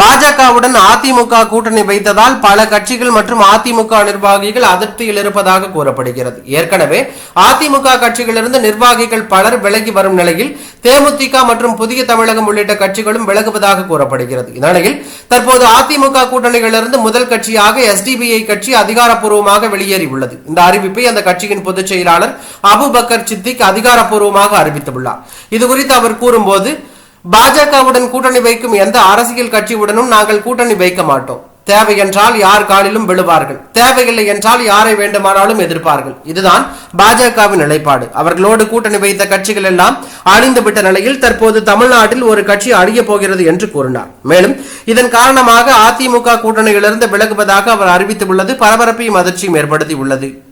பாஜகவுடன் அதிமுக கூட்டணி வைத்ததால் பல கட்சிகள் மற்றும் அதிமுக நிர்வாகிகள் அதிருப்தியில் இருப்பதாக கூறப்படுகிறது. ஏற்கனவே அதிமுக கட்சிகளிலிருந்து நிர்வாகிகள் பலர் விலகி வரும் நிலையில் தேமுதிக மற்றும் புதிய தமிழகம் உள்ளிட்ட கட்சிகளும் விலகுவதாக கூறப்படுகிறது. இந்நிலையில் தற்போது அதிமுக கூட்டணிகளிலிருந்து முதல் கட்சியாக எஸ்டிபிஐ கட்சி அதிகாரப்பூர்வமாக வெளியேறியுள்ளது. இந்த அறிவிப்பை அந்த கட்சியின் பொதுச் செயலாளர் அபுபக்கர் சித்திக் அதிகாரப்பூர்வமாக அறிவித்துள்ளார். இது குறித்து அவர் கூறும்போது பாஜகவுடன் கூட்டணி வைக்கும் எந்த அரசியல் கட்சியுடனும் நாங்கள் கூட்டணி வைக்க மாட்டோம். தேவை என்றால் யார் காலிலும் விழுவார்கள். தேவையில்லை என்றால் யாரை வேண்டுமானாலும் எதிர்ப்பார்கள். இதுதான் பாஜகவின் நிலைப்பாடு. அவர்களோடு கூட்டணி வைத்த கட்சிகள் எல்லாம் அழிந்துவிட்ட நிலையில் தற்போது தமிழ்நாட்டில் ஒரு கட்சி அழிய போகிறது என்று கூறினார். மேலும் இதன் காரணமாக அதிமுக கூட்டணியிலிருந்து விலகுவதாக அவர் அறிவித்துள்ளது. பரபரப்பையும் அதிர்ச்சியும் ஏற்படுத்தி உள்ளது